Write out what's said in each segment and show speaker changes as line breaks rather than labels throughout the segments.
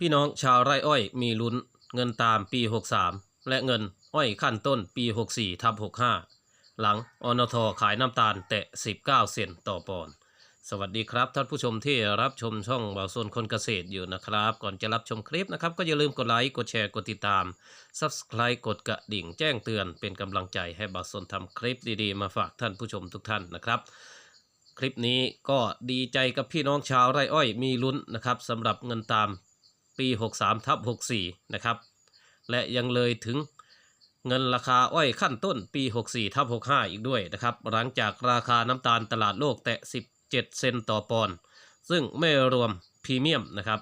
พี่น้องชาวไร่อ้อยมีลุ้นเงินตามปี 63 และเงินอ้อยขั้นต้นปี 64ทับ65 หลังอนทขายน้ำตาลแตะ 19 เซนต์ต่อปอนด์สวัสดีครับท่านผู้ชมที่รับชมช่องบ่าวโซนคนเกษตรอยู่นะครับ ก่อนจะรับชมคลิปนะครับ ก็อย่าลืมกดไลค์กดแชร์กดติดตาม Subscribe กดกระดิ่งแจ้งเตือนเป็นกำลังใจให้บ่าวโซนทำคลิปดีๆ มาฝากท่านผู้ชมทุกท่านนะครับ คลิปนี้ก็ดีใจกับพี่น้องชาวไร่อ้อยมีลุ้นนะครับสำหรับเงินตาม ปี 63ทับ64 นะครับ และยังเลยถึงเงินราคาอ้อยขั้นต้นปี 64ทับ65 อีกด้วยนะครับ หลังจากราคาน้ำตาลตลาดโลกแตะ 17 เซนต์ต่อปอนด์ซึ่งไม่รวมพรีเมียมนะครับ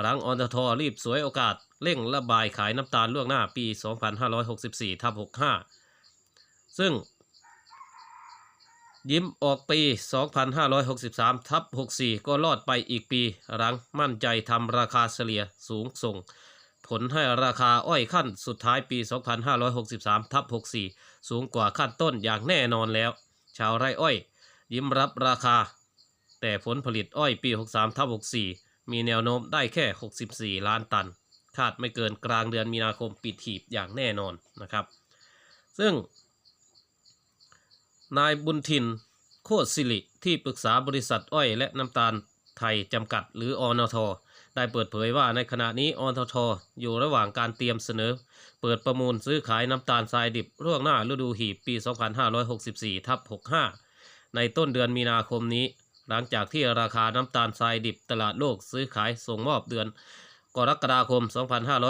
หลังออนทอรีบสวยโอกาสเร่งระบายขายน้ำตาลล่วงหน้าปี 2564ทับ65 ซึ่ง ยิ้มออกปี 2563 ทับ 64 ก็รอดไปอีกปี หลังมั่นใจทำราคาเฉลี่ยสูงส่ง ผลให้ราคาอ้อยขั้นสุดท้ายปี 2563 ทับ 64 สูงกว่าขั้นต้นอย่างแน่นอนแล้ว ชาวไร่อ้อย ยิ้มรับราคา แต่ผลผลิตอ้อยปี 63 ทับ 64 มีแนวโน้มได้แค่ 64 ล้านตัน คาดไม่เกินกลางเดือนมีนาคมปิดหีบอย่างแน่นอนนะครับ ซึ่ง นายบุญทิน โคตรสิริที่ปรึกษาบริษัทอ้อยและน้ำตาลไทยจำกัดหรืออนท ได้เปิดเผยว่าในขณะนี้อนท อยู่ระหว่างการเตรียมเสนอ เปิดประมูลซื้อขายน้ำตาลทรายดิบล่วงหน้าฤดูหีบปี 2564ทับ65 ในต้นเดือนมีนาคมนี้ หลังจากที่ราคาน้ำตาลทรายดิบตลาดโลกซื้อขายส่งมอบเดือนกรกฎาคม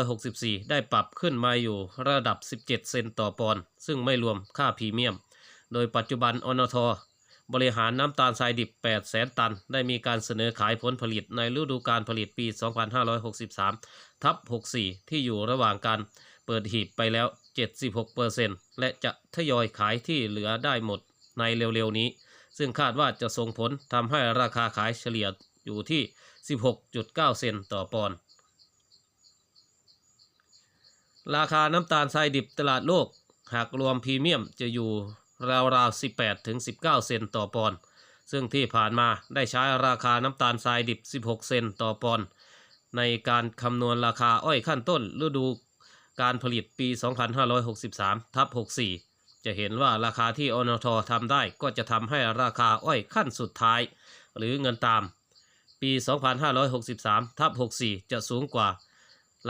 2564 ได้ปรับขึ้นมาอยู่ระดับ 17 เซนต์ต่อปอนด์ซึ่งไม่รวมค่าพรีเมียม โดยปัจจุบันอนทบริหารน้ำตาลทรายดิบ 8 แสนตัน ได้มีการเสนอขายผลผลิตในฤดูการผลิตปี 2563 ทับ 64 ที่อยู่ระหว่างการเปิดหีบไปแล้ว 76%และจะทยอยขายที่เหลือได้หมดในเร็วๆนี้ ซึ่งคาดว่าจะส่งผลทำให้ราคาขายเฉลี่ยอยู่ที่ 16.9 เซนต์ต่อปอนด์ ราคาน้ำตาลทรายดิบตลาดโลก หากรวมพรีเมียมจะอยู่ ราวๆ 18ถึง19 เซนต์ต่อปอนด์ซึ่งที่ผ่านมาได้ใช้ราคาน้ำตาลทรายดิบ 16 เซนต์ต่อปอนด์ในการคำนวณราคาอ้อยขั้นต้นฤดูการผลิตปี 2563ทับ64 จะเห็นว่าราคาที่อนททำได้ก็จะทำให้ราคาอ้อยขั้นสุดท้าย หรือเงินตาม ปี 2563ทับ64 จะสูงกว่า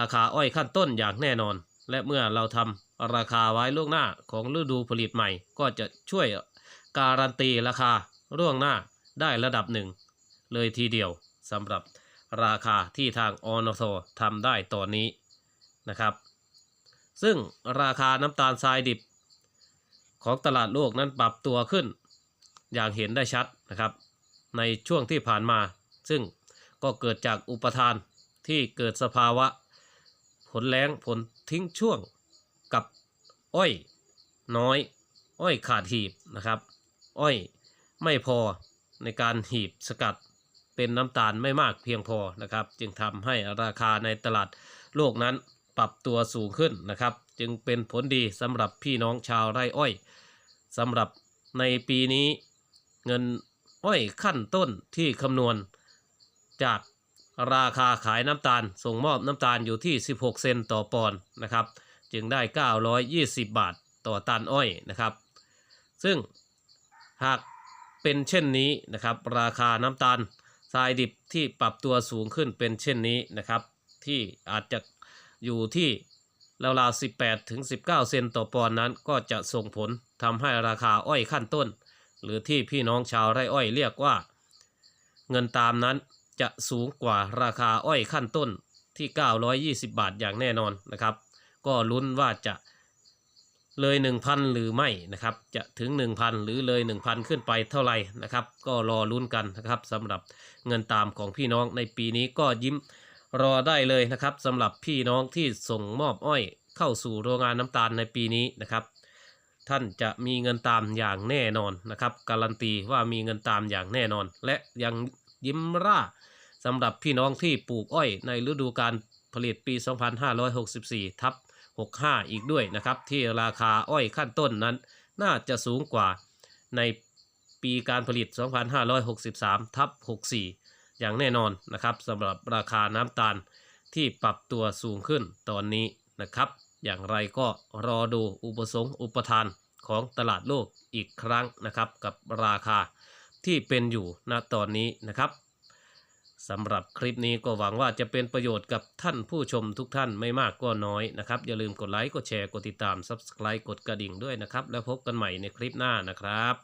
ราคาอ้อยขั้นต้นอย่างแน่นอน และเมื่อเราทำ ราคาไว้ล่วงหน้าของฤดูผลิตใหม่ ก็จะช่วยการันตีราคาล่วงหน้าได้ระดับหนึ่ง เลยทีเดียวสำหรับราคาที่ทางอนททำได้ตอนนี้นะครับ ซึ่งราคาน้ำตาลทรายดิบ ของตลาดโลกนั้นปรับตัวขึ้น อย่างเห็นได้ชัดนะครับ ในช่วงที่ผ่านมา ซึ่งก็เกิดจากอุปทานที่เกิดสภาวะ ผลแรงผลทิ้งช่วง กับอ้อยน้อย อ้อยขาดหีบนะครับ อ้อยไม่พอในการหีบสกัดเป็นน้ำตาลไม่มากเพียงพอนะครับ จึงทำให้ราคาในตลาดโลกนั้นปรับตัวสูงขึ้นนะครับ จึงเป็นผลดีสำหรับพี่น้องชาวไร่อ้อยสำหรับในปีนี้เงินอ้อยขั้นต้นที่คำนวณ จากราคาขายน้ำตาล ส่งมอบน้ำตาลอยู่ที่ 16 เซนต์ต่อปอนด์นะครับ จึงได้ 920 บาทต่อตันอ้อยนะครับ ซึ่งหากเป็นเช่นนี้นะครับ ราคาน้ำตาลทรายดิบที่ปรับตัวสูงขึ้นเป็นเช่นนี้นะครับ ที่อาจจะอยู่ที่ราวๆ18ถึง19 เซนต์ต่อปอนด์นั้น ก็จะส่งผลทำให้ราคาอ้อยขั้นต้น หรือที่พี่น้องชาวไร่อ้อยเรียกว่า เงินตามนั้นจะสูงกว่าราคาอ้อยขั้นต้นที่ 920 บาทอย่างแน่นอนนะครับ ก็ลุ้นว่าจะเลย 1,000 หรือไม่นะครับ จะถึง 1,000 หรือเลย 1,000 ขึ้นไปเท่าไหร่นะครับ ก็รอลุ้นกันนะครับสำหรับเงินตามของพี่น้องในปีนี้ก็ยิ้มรอได้เลยนะครับสำหรับพี่น้องที่ส่งมอบอ้อยเข้าสู่โรงงานน้ำตาลในปีนี้นะครับ ท่านจะมีเงินตามอย่างแน่นอนนะครับ การันตีว่ามีเงินตามอย่างแน่นอน และยังยิ้มร่าสำหรับพี่น้องที่ปลูกอ้อยในฤดูการผลิตปี 2564 ทับ 65 อีกด้วยนะครับ ที่ราคาอ้อยขั้นต้นนั้น น่าจะสูงกว่าในปีการผลิต 2563 ทับ 64 อย่างแน่นอนนะครับสำหรับราคาน้ำตาลที่ปรับตัวสูงขึ้นตอนนี้นะครับ อย่างไรก็รอดูอุปสงค์อุปทานของตลาดโลกอีกครั้งนะครับ กับราคาที่เป็นอยู่ณตอนนี้นะครับ สำหรับคลิปนี้ก็หวังว่าจะเป็นประโยชน์กับท่านผู้ชมทุกท่านไม่มากก็น้อยนะครับ อย่าลืมกดไลค์ กดแชร์ กดติดตาม Subscribe กดกระดิ่งด้วยนะครับ แล้วพบกันใหม่ในคลิปหน้านะครับ